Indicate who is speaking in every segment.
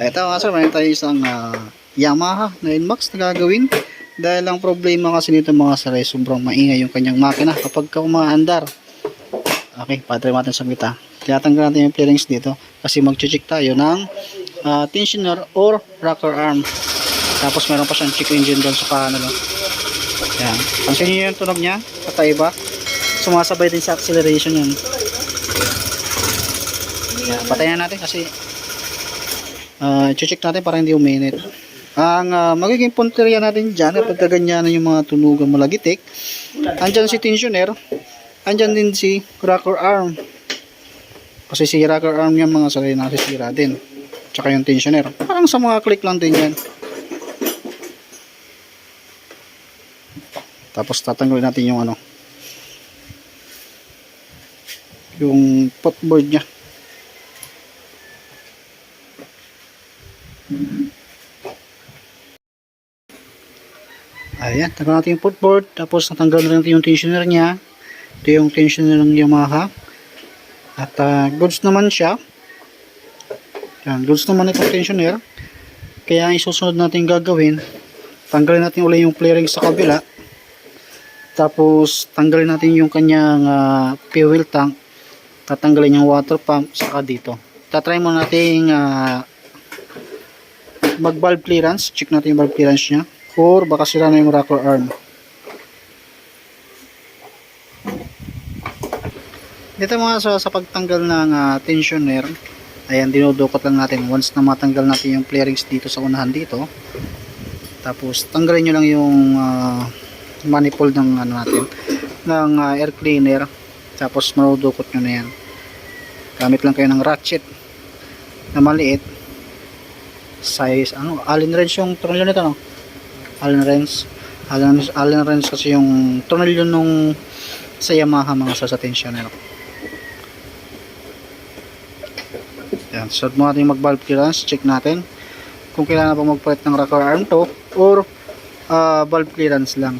Speaker 1: Ito nga sir, mayroon tayo isang ah, Yamaha na Inmax na gagawin. Dahil ang problema kasi nito mga sir ay sobrang maingay yung kanyang makina kapag ka umaandar. Okay, patry natin sa kita. Tinatanggal natin yung clearings dito kasi mag-check tayo ng ah, tensioner or rocker arm. Tapos meron pa siyang check engine doon sa panel. oh. Yan. Pansin niyo yung tunog niya, kakaiba. Sumasabay din sa acceleration. Yan, patayin natin kasi uh, check natin para hindi uminit. Ang ah, magiging punteriya natin dyan kapag ganyan yung mga tunugan malagitik, andyan si tensioner, andyan din si rocker arm. Kasi si rocker arm yung mga sarili nasisira din. Tsaka yung tensioner. Parang sa mga click lang din yan. Tapos tatanggalin natin yung ano yung potboard niya. Ayan, tanggal natin yung footboard, tapos natanggal na natin yung tensioner niya. Ito yung tensioner ng Yamaha. At ah, goods naman siya. Yan, goods naman itong tensioner. Kaya isusunod natin gagawin, tanggalin natin ulit yung flaring sa kabila. Tapos tanggalin natin yung kanyang ah, fuel tank. Tatanggalin yung water pump saka dito. Tatry mo natin ah, mag valve clearance. Check natin yung valve clearance niya. Or baka sira na yung rocker arm. Dito mga sa, sa pagtanggal ng ah, tensioner, ayan dinudukot lang natin once na matanggal natin yung clearings dito sa unahan dito. Tapos tanggalin nyo lang yung ah, manifold ng ano natin ng ah, air cleaner. Tapos marudukot nyo na yan. Gamit lang kayo ng ratchet na maliit size ano allen wrench yung tornilyo nito no allen wrench allen, allen wrench kasi yung tornilyo nung sa Yamaha mga sa tensioner yan so mo natin mag valve clearance check natin kung kailangan pa magpalit ng rocker arm to or ah, valve clearance lang.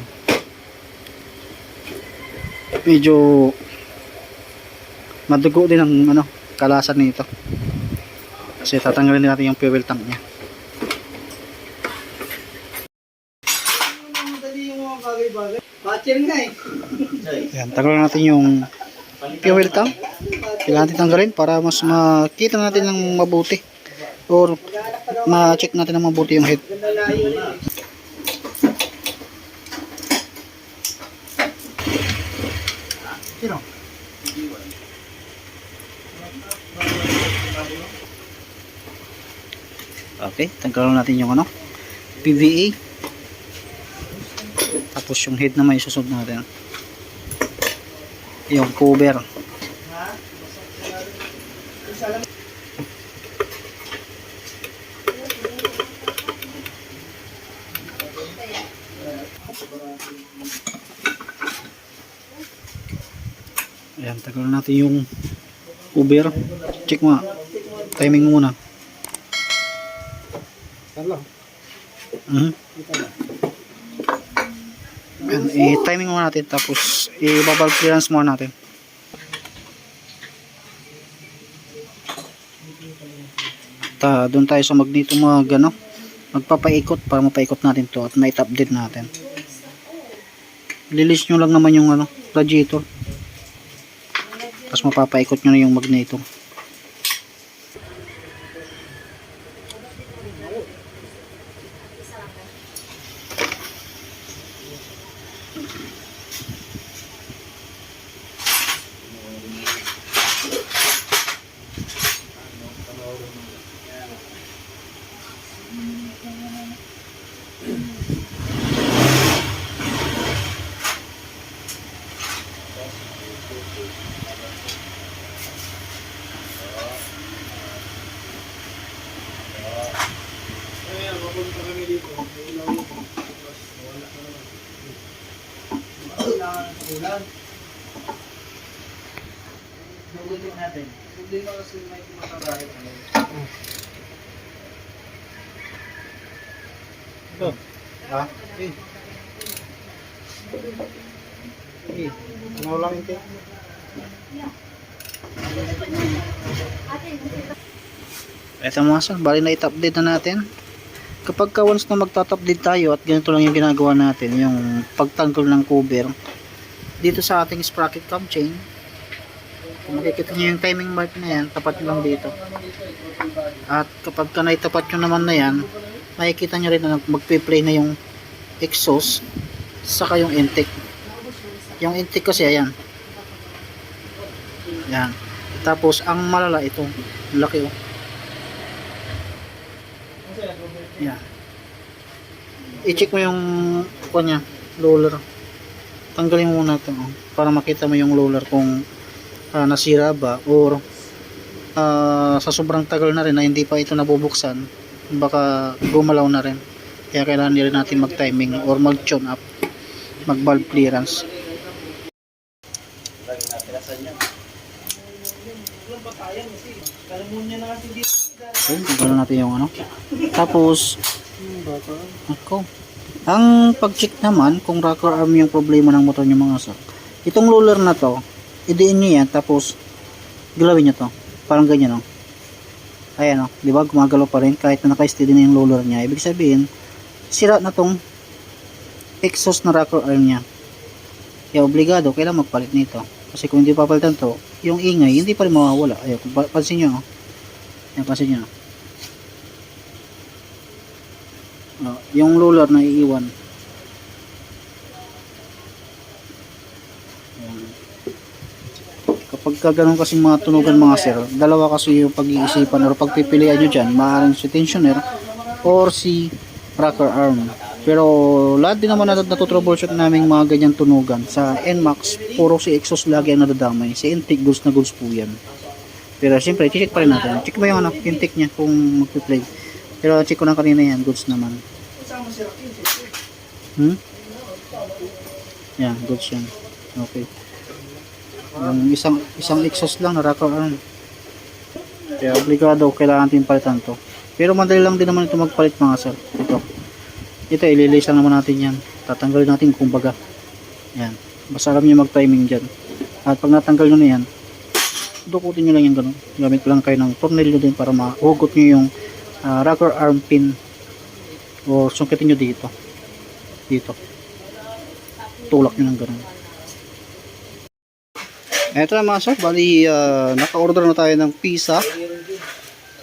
Speaker 1: Medyo madugo din ang ano kalasan nito. Kasi tatanggalin natin yung fuel tank niya
Speaker 2: Batcher nga eh.
Speaker 1: Yan, tanggalin natin yung fuel tank. Kailangan natin tanggalin para mas makita natin ng mabuti. Or ma-check natin ng mabuti yung head. Sino? Okay, tanggalin natin yung ano, PVA. Tapos yung head naman isusunod natin. Yung cover. Ayan, tagal natin yung cover. Check mo. Timing muna.
Speaker 2: Tala.
Speaker 1: Mhm. Ayan, i-timing muna natin tapos i-valve clearance muna natin. Ta, doon tayo sa magneto mag ano, magpapaikot para mapaikot natin to at may update natin. Lilis nyo lang naman yung ano, radiator. Tapos mapapaikot nyo na yung magneto.
Speaker 2: May kumatarahe.
Speaker 1: Ito. Ha? Eh. Eh. Ano lang ito? Mga sir, bali na it-update na natin. Kapag ka once na magta-update tayo at ganito lang yung ginagawa natin, yung pagtanggol ng cover, dito sa ating sprocket cam chain, kung makikita nyo yung timing mark na yan, tapat lang dito. At kapag ka naitapat nyo naman na yan, makikita nyo rin na magpe-play na yung exhaust saka yung intake. Yung intake kasi ayan. Yan. Tapos ang malala ito, laki oh. Yan. I-check mo yung kanya, roller. Tanggalin mo muna ito oh, para makita mo yung roller kung ah, nasira ba? Or ah, sa sobrang tagal na rin na hindi pa ito nabubuksan baka gumalaw na rin. Kaya kailangan din natin mag timing or mag tune up mag valve clearance. Okay, tanggalan natin yung ano. Tapos ako ang pag-check naman kung rocker arm yung problema ng motor nyo mga sir. Itong roller na to idiin nyo yan tapos galawin nyo to. Parang ganyan no? Ayan o di ba? Gumagalaw pa rin. Kahit na naka-steady na yung roller niya ibig sabihin sira na tong exhaust na rocker arm niya. Kaya obligado kailangan magpalit nito. Kasi kung hindi papalitan to yung ingay hindi pa rin mawawala. Ayan kung pa- pansin nyo oh. ayan pansin nyo oh, yung roller na iiwan kapag ka ganun kasi mga tunugan mga sir dalawa kasi yung pag-iisipan or pagpipilian nyo dyan. Maaaring si tensioner or si rocker arm. Pero lahat din naman na natutroubleshoot naming mga ganyan tunugan. Sa NMAX puro si exhaust lagi ang nadadamay. Si intake goods na goods po yan. Pero siyempre check pa rin natin. Check mo yung ano, intake niya kung magpi-play. Pero check ko na kanina yan goods naman. Hmm? yan goods yan. Okay yung isang isang exhaust lang na rocker arm kaya obligado kailangan natin palitan to. Pero madali lang din naman ito magpalit mga sir. Ito. Ito ililis lang naman natin yan. Tatanggalin natin kumbaga. Yan. Basta alam nyo mag timing dyan. At pag natanggal nyo na yan dukutin nyo lang yung ganun. Gamit lang kayo ng tornilyo din para mahugot nyo yung ah, rocker arm pin o sungkitin nyo dito. Dito. Tulak nyo ng ganun eto na mga sir. Bali ah, naka-order na tayo ng pizza.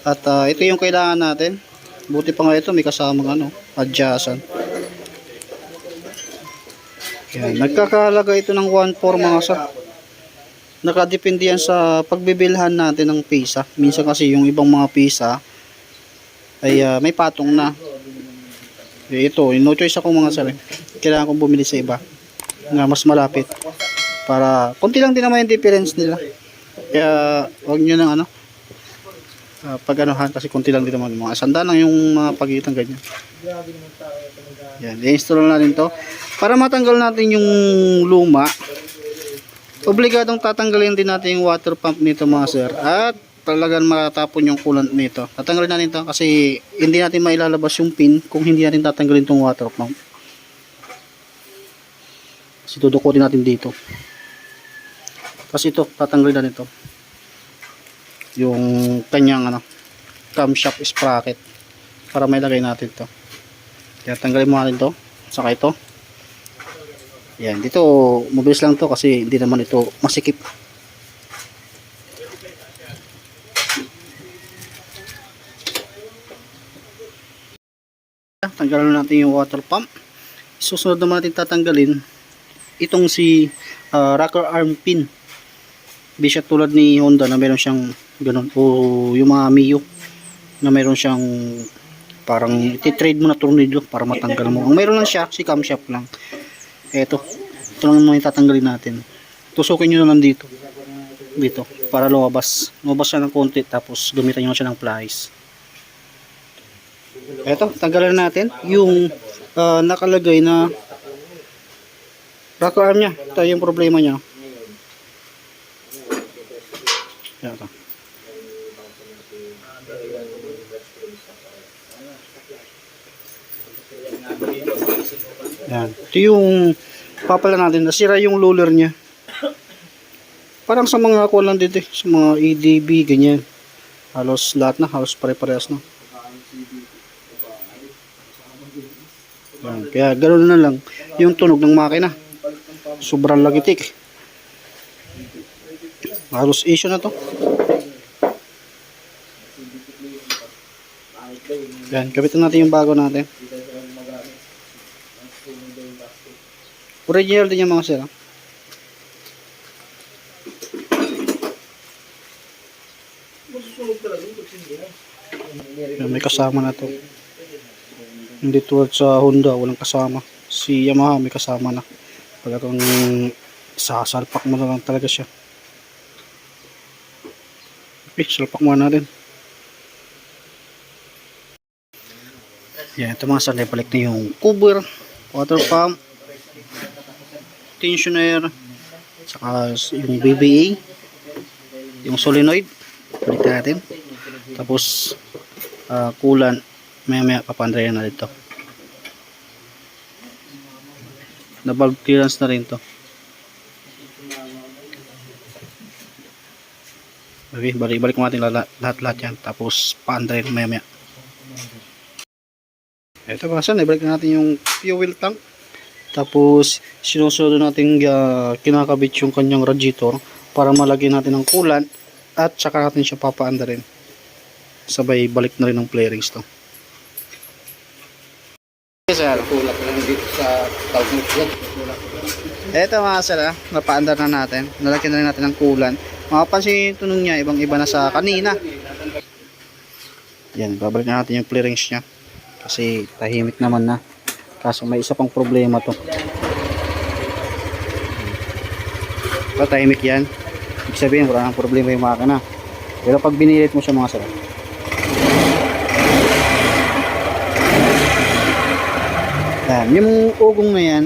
Speaker 1: At ah, ito yung kailangan natin. Buti pa nga ito may kasamang ano adjacent yan, nagkakahalaga ito ng 1.4 mga sir. Nakadepende yan sa pagbibilhan natin ng pizza. Minsan kasi yung ibang mga pizza ay ah, may patong na. Eh, ito no choice ako mga sir. Kailangan kong bumili sa iba. Na mas malapit para konti lang din naman yung difference nila. Kaya wag nyo nang ano uh, pag anuhan kasi konti lang din naman. Mga sanda lang yung mga pagitan ganyan. Yan i-install na natin to. Para matanggal natin yung luma obligadong tatanggalin din natin yung water pump nito mga sir. At talagang matatapon yung coolant nito. Tatanggalin natin to kasi hindi natin mailalabas yung pin kung hindi natin tatanggalin tong water pump. Kasi dudukutin natin dito kasi ito tatanggalin natin ito yung kanyang ano camshaft sprocket. Para may lagay natin to. Kaya tanggalin mo natin to. Saka ito. Yan dito mabilis lang to kasi hindi naman ito masikip. Tanggalin natin yung water pump. Susunod naman natin tatanggalin itong si ah, rocker arm pin di siya tulad ni Honda na meron siyang ganun. O yung mga Mio na meron siyang parang iti-trade mo na tornilyo para matanggal mo. Ang meron lang siya si camshaft lang. Eto ito lang yung tatanggalin natin. Tusukin nyo na lang dito. Dito para lumabas. Lumabas siya ng konti tapos gamitan nyo siya ng plies eto tanggalan natin yung ah, nakalagay na rocker arm nya ito yung problema nya Ito. Yan. Ito yung papala natin. Nasira yung roller niya. Parang sa mga kuha lang dito eh, Sa mga EDB, ganyan. Halos lahat na, halos pare-parehas na. Yan. Kaya ganoon na lang yung tunog ng makina. Sobrang lagitik. Halos issue na to. Yan, gamitin natin yung bago natin. Original din yung mga
Speaker 2: mo.
Speaker 1: Yan, may kasama na to. Hindi tulad sa Honda, walang kasama. Si Yamaha may kasama na. Itong sasalpak mo na lang talaga siya. Okay, salpak mo natin. Yan, ito mga sir, balik na yung cover, water pump, tensioner, saka yung BBA, yung solenoid, balik natin. Tapos, ah, coolant, maya maya papandrayan na dito. Na valve clearance na rin to. Okay, balik, balik mo natin lahat-lahat yan. Tapos, paandrayan maya maya. Ito mga son, ibalik na natin yung fuel tank. Tapos, sinusunod natin ah, kinakabit yung kanyang radiator para malagyan natin ng coolant at saka natin siya papaandarin. Sabay balik na rin ng flarings to. Yes, sir.
Speaker 2: Tulak na lang dito sa tawag ng.
Speaker 1: Ito mga sir, ah, napaandar na natin. Nalagyan na rin natin ng coolant. Makapansin yung tunog niya, ibang iba na sa kanina. Yan, babalik na natin yung clearings niya. Kasi tahimik naman na. Kaso may isa pang problema to. Ito, tahimik yan. Ibig sabihin, wala nang problema yung makina. Pero pag binilit mo siya mga sir, Yan, yung ugong na yan,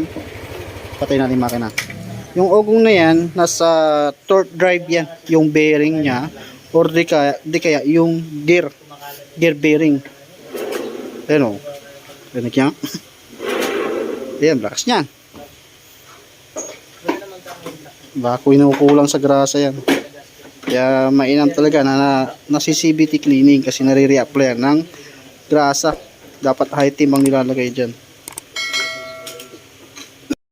Speaker 1: patay natin makina. Yung ugong na yan, nasa torque drive yan, yung bearing niya, or di kaya, di kaya yung gear, gear bearing. Ayan o, rinig niya. Ayan, lakas niyan. Baka inukulang sa grasa yan. Kaya mainam talaga na, na nasi CBT cleaning kasi nare-reapply ng grasa. Dapat high team ang nilalagay dyan.